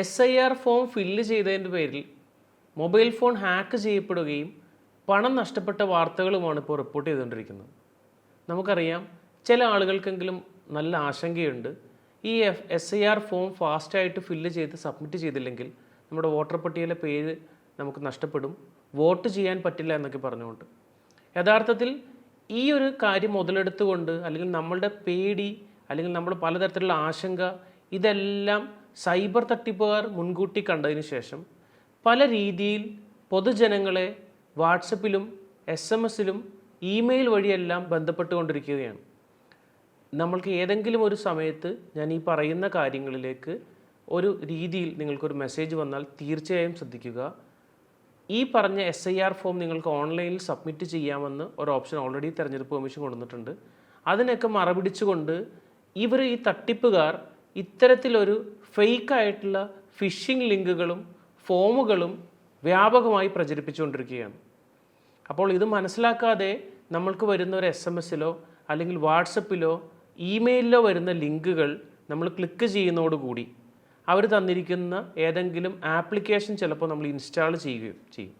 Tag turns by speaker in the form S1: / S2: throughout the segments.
S1: S I R form fill ചെയ്തതിന്റെ പേരിൽ mobile phone hack ചെയ്യപ്പെടുകയും പണം നഷ്ടപ്പെട്ട വാർത്തകളുമാണ് ഇപ്പോൾ റിപ്പോർട്ട് ചെയ്തുകൊണ്ടിരിക്കുന്നത്. നമുക്കറിയാം ചില ആളുകൾക്കെങ്കിലും നല്ല ആശങ്കയുണ്ട്. ഈ F S I R form ഫാസ്റ്റായിട്ട് ഫില്ല് ചെയ്ത് സബ്മിറ്റ് ചെയ്തില്ലെങ്കിൽ നമ്മുടെ വോട്ടർ പട്ടികയിലെ പേര് നമുക്ക് നഷ്ടപ്പെടും. വോട്ട് ചെയ്യാൻ പറ്റില്ല എന്നൊക്കെ പറഞ്ഞുകൊണ്ട്. യഥാർത്ഥത്തിൽ ഈ ഒരു കാര്യം മുതലെടുത്തുകൊണ്ട് അല്ലെങ്കിൽ നമ്മളുടെ പേടി അല്ലെങ്കിൽ നമ്മൾ പലതരത്തിലുള്ള ആശങ്ക ഇതെല്ലാം സൈബർ തട്ടിപ്പുകാർ മുൻകൂട്ടി കണ്ടതിന് ശേഷം പല രീതിയിൽ പൊതുജനങ്ങളെ വാട്സപ്പിലും എസ് എം എസിലും ഇമെയിൽ വഴിയെല്ലാം ബന്ധപ്പെട്ടുകൊണ്ടിരിക്കുകയാണ്. നമ്മൾക്ക് ഏതെങ്കിലും ഒരു സമയത്ത് ഞാൻ ഈ പറയുന്ന കാര്യങ്ങളിലേക്ക് ഒരു രീതിയിൽ നിങ്ങൾക്കൊരു മെസ്സേജ് വന്നാൽ തീർച്ചയായും ശ്രദ്ധിക്കുക. ഈ പറഞ്ഞ എസ് ഐ ആർ ഫോം നിങ്ങൾക്ക് ഓൺലൈനിൽ സബ്മിറ്റ് ചെയ്യാമെന്ന് ഒരു ഓപ്ഷൻ ഓൾറെഡി തിരഞ്ഞെടുപ്പ് കമ്മീഷൻ കൊടുത്തിട്ടുണ്ട് അതിനൊക്കെ മറപിടിച്ചുകൊണ്ട് ഇവർ ഈ തട്ടിപ്പുകാർ ഇത്തരത്തിലൊരു ഫേക്ക് ആയിട്ടുള്ള ഫിഷിംഗ് ലിങ്കുകളും ഫോമുകളും വ്യാപകമായി പ്രചരിപ്പിച്ചുകൊണ്ടിരിക്കുകയാണ്. അപ്പോൾ ഇത് മനസ്സിലാക്കാതെ നമ്മൾക്ക് വരുന്ന ഒരു എസ് എം എസിലോ അല്ലെങ്കിൽ വാട്സപ്പിലോ ഇമെയിലിലോ വരുന്ന ലിങ്കുകൾ നമ്മൾ ക്ലിക്ക് ചെയ്യുന്നതോടുകൂടി അവർ തന്നിരിക്കുന്ന ഏതെങ്കിലും ആപ്ലിക്കേഷൻ ചിലപ്പോൾ നമ്മൾ ഇൻസ്റ്റാൾ ചെയ്യുകയും ചെയ്യും.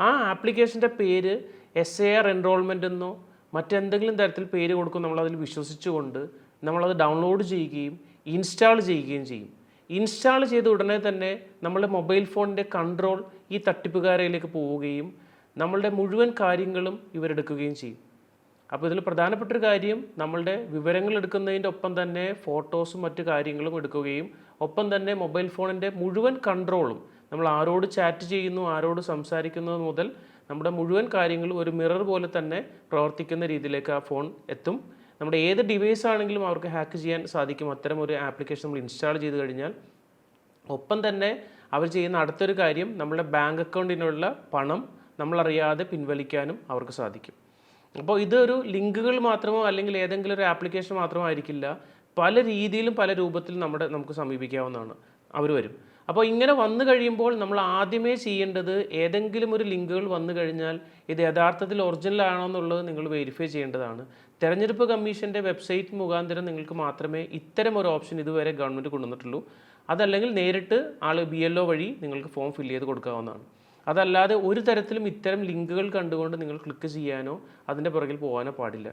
S1: ആ ആപ്ലിക്കേഷന്റെ പേര് എസ് എ ആർ എൻറോൾമെന്റ് എന്നോ മറ്റെന്തെങ്കിലും തരത്തിൽ പേര് കൊടുക്കും നമ്മളതിൽ വിശ്വസിച്ചുകൊണ്ട് നമ്മളത് ഡൗൺലോഡ് ചെയ്യുകയും ഇൻസ്റ്റാൾ ചെയ്യുകയും ചെയ്യും. ഇൻസ്റ്റാൾ ചെയ്ത ഉടനെ തന്നെ നമ്മുടെ മൊബൈൽ ഫോണിന്റെ കൺട്രോൾ ഈ തട്ടിപ്പുകാരയിലേക്ക് പോവുകയും നമ്മളുടെ മുഴുവൻ കാര്യങ്ങളും ഇവരെടുക്കുകയും ചെയ്യും. അപ്പോൾ ഇതിൽ പ്രധാനപ്പെട്ട ഒരു കാര്യം നമ്മളുടെ വിവരങ്ങൾ എടുക്കുന്നതിന്റെ ഒപ്പം തന്നെ ഫോട്ടോസും മറ്റു കാര്യങ്ങളും എടുക്കുകയും ഒപ്പം തന്നെ മൊബൈൽ ഫോണിന്റെ മുഴുവൻ കൺട്രോളും നമ്മൾ ആരോട് ചാറ്റ് ചെയ്യുന്നു ആരോട് സംസാരിക്കുന്നത് മുതൽ നമ്മുടെ മുഴുവൻ കാര്യങ്ങളും ഒരു മിറർ പോലെ തന്നെ പ്രവർത്തിക്കുന്ന രീതിയിലേക്ക് ആ ഫോൺ എത്തും. നമ്മുടെ ഏത് ഡിവൈസ് ആണെങ്കിലും അവർക്ക് ഹാക്ക് ചെയ്യാൻ സാധിക്കും. അത്തരം ഒരു ആപ്ലിക്കേഷൻ നമ്മൾ ഇൻസ്റ്റാൾ ചെയ്ത് കഴിഞ്ഞാൽ ഒപ്പം തന്നെ അവർ ചെയ്യുന്ന അടുത്തൊരു കാര്യം നമ്മുടെ ബാങ്ക് അക്കൗണ്ടിനുള്ള പണം നമ്മളറിയാതെ പിൻവലിക്കാനും അവർക്ക് സാധിക്കും. അപ്പോൾ ഇതൊരു ലിങ്കുകൾ മാത്രമോ അല്ലെങ്കിൽ ഏതെങ്കിലും ഒരു ആപ്ലിക്കേഷൻ മാത്രമോ ആയിരിക്കില്ല. പല രീതിയിലും പല രൂപത്തിലും നമ്മുടെ നമുക്ക് സമീപിക്കാവുന്നതാണ്. അവർ വരും. അപ്പോൾ ഇങ്ങനെ വന്നു കഴിയുമ്പോൾ നമ്മൾ ആദ്യമേ ചെയ്യേണ്ടത് ഏതെങ്കിലും ഒരു ലിങ്കുകൾ വന്നു കഴിഞ്ഞാൽ ഇത് യഥാർത്ഥത്തിൽ ഒറിജിനൽ ആണോ എന്നുള്ളത് നിങ്ങൾ വെരിഫൈ ചെയ്യേണ്ടതാണ്. തെരഞ്ഞെടുപ്പ് കമ്മീഷന്റെ വെബ്സൈറ്റ് മുഖാന്തരം നിങ്ങൾക്ക് മാത്രമേ ഇത്തരം ഒരു ഓപ്ഷൻ ഇതുവരെ ഗവൺമെന്റ് കൊണ്ടുവന്നിട്ടുള്ളൂ. അതല്ലെങ്കിൽ നേരിട്ട് ആൾ ബി എൽ വഴി നിങ്ങൾക്ക് ഫോം ഫില്ല് ചെയ്ത് കൊടുക്കാവുന്നതാണ്. അതല്ലാതെ ഒരു തരത്തിലും ഇത്തരം ലിങ്കുകൾ കണ്ടുകൊണ്ട് നിങ്ങൾ ക്ലിക്ക് ചെയ്യാനോ അതിന്റെ പുറകിൽ പോകാനോ പാടില്ല.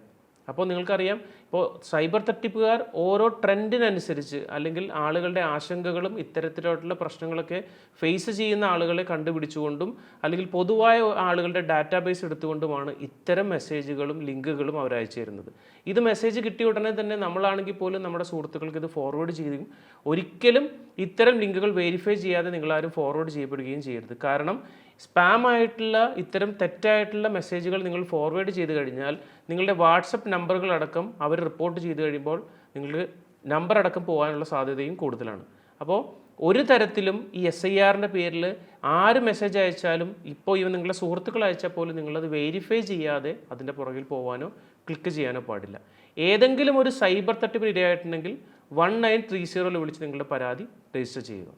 S1: അപ്പോൾ നിങ്ങൾക്കറിയാം ഇപ്പോൾ സൈബർ തട്ടിപ്പുകാർ ഓരോ ട്രെൻഡിനനുസരിച്ച് അല്ലെങ്കിൽ ആളുകളുടെ ആശങ്കകളും ഇത്തരത്തിലോട്ടുള്ള പ്രശ്നങ്ങളൊക്കെ ഫേസ് ചെയ്യുന്ന ആളുകളെ കണ്ടുപിടിച്ചുകൊണ്ടും അല്ലെങ്കിൽ പൊതുവായ ആളുകളുടെ ഡാറ്റാബേസ് എടുത്തുകൊണ്ടുമാണ് ഇത്തരം മെസ്സേജുകളും ലിങ്കുകളും അവർ അയച്ചു തരുന്നത്. ഇത് മെസ്സേജ് കിട്ടിയ ഉടനെ തന്നെ നമ്മളാണെങ്കിൽ പോലും നമ്മുടെ സുഹൃത്തുക്കൾക്ക് ഇത് ഫോർവേഡ് ചെയ്യുകയും ഒരിക്കലും ഇത്തരം ലിങ്കുകൾ വെരിഫൈ ചെയ്യാതെ നിങ്ങളാരും ഫോർവേഡ് ചെയ്യപ്പെടുകയും ചെയ്യരുത്. കാരണം സ്പാം ആയിട്ടുള്ള ഇത്തരം തെറ്റായിട്ടുള്ള മെസ്സേജുകൾ നിങ്ങൾ ഫോർവേഡ് ചെയ്ത് കഴിഞ്ഞാൽ നിങ്ങളുടെ വാട്സപ്പ് നമ്പറുകൾ അടക്കം അവർ റിപ്പോർട്ട് ചെയ്ത് കഴിയുമ്പോൾ നിങ്ങൾക്ക് നമ്പർ അടക്കം പോകാനുള്ള സാധ്യതയും കൂടുതലാണ്. അപ്പോൾ ഒരു തരത്തിലും ഈ എസ് ഐ ആറിന്റെ പേരിൽ ആര് മെസ്സേജ് അയച്ചാലും ഇപ്പോൾ ഇവ നിങ്ങളുടെ സുഹൃത്തുക്കൾ അയച്ചാൽ പോലും നിങ്ങളത് വെരിഫൈ ചെയ്യാതെ അതിന്റെ പുറകിൽ പോകാനോ ക്ലിക്ക് ചെയ്യാനോ പാടില്ല. ഏതെങ്കിലും ഒരു സൈബർ തട്ടിപ്പിന് ഇരയായിട്ടുണ്ടെങ്കിൽ വൺ നയൻ ത്രീ സീറോയിൽ വിളിച്ച് നിങ്ങളുടെ പരാതി രജിസ്റ്റർ ചെയ്യുക.